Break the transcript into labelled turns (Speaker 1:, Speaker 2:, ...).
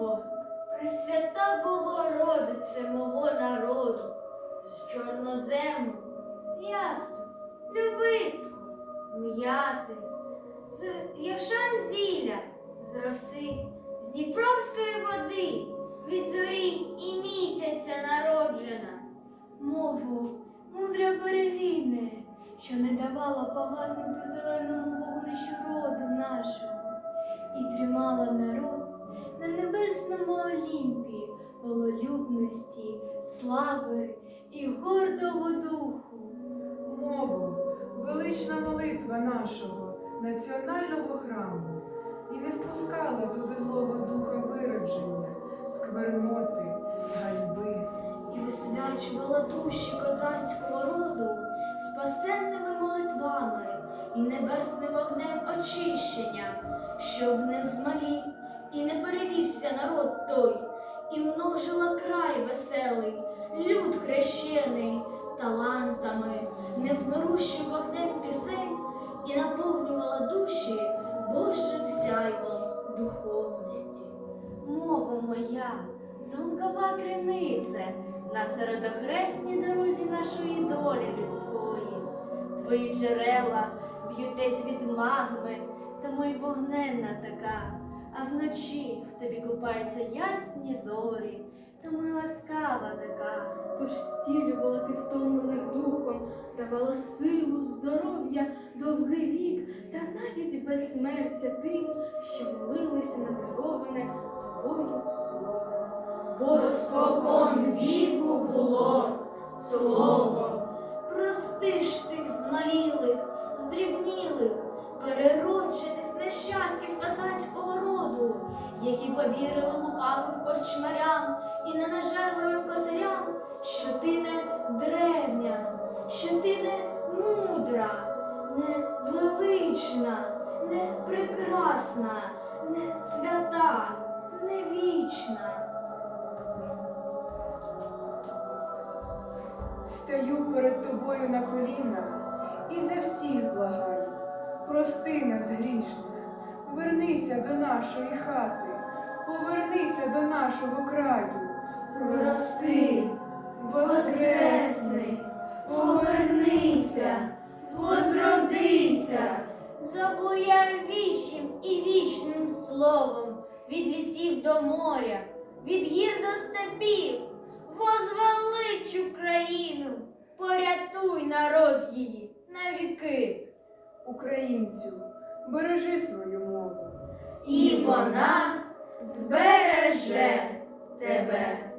Speaker 1: Мова, Пресвята Богородице мого народу, з чорнозему, рясту, любистку, м'яти, з євшан зілля, з роси, з Дніпровської води, від зорі і місяця народжена. Мову, мудре перевідне, що не давала погаснути зеленому вогнищу роду нашого, і тримала народ на небесному Олімпі вололюбності, слави і гордого духу.
Speaker 2: Мову, велична молитва нашого національного храму, і не впускала туди злого духа виродження, скверноти, ганьби.
Speaker 3: і висвячувала душі козацького роду спасенними молитвами і небесним вогнем очищення, щоб не змалів і не перевівся народ той, і множила край веселий, люд хрещений талантами, невмирущим вогнем пісень і наповнювала душі Божим сяйвом духовності.
Speaker 1: Мова моя, звукова кринице, на середохресній дорозі нашої долі людської. Твої джерела б'ють десь від магми, тому й вогненна така, а вночі в тобі купаються ясні зорі, тому й ласкава така.
Speaker 4: Тож зцілювала ти втомлених духом, давала силу, здоров'я, довгий вік, та навіть безсмертя тим, що молилися на дароване тобою слово. Бо спокон віку було
Speaker 3: повірили лукавим корчмарям і ненажерливим косарям, що ти не древня, що ти не мудра, не велична, не прекрасна, не свята, не вічна.
Speaker 2: Стаю перед тобою на коліна і за всіх благаю. Прости нас грішних, вернися до нашої хати, повернися до нашого краю.
Speaker 1: Прости, воскресни, повернися, возродися, забуяй віщим і вічним словом від лісів до моря, від гір до степів, возвелич Україну, порятуй народ її навіки.
Speaker 2: Українцю, бережи свою мову.
Speaker 1: І вона збереже тебе.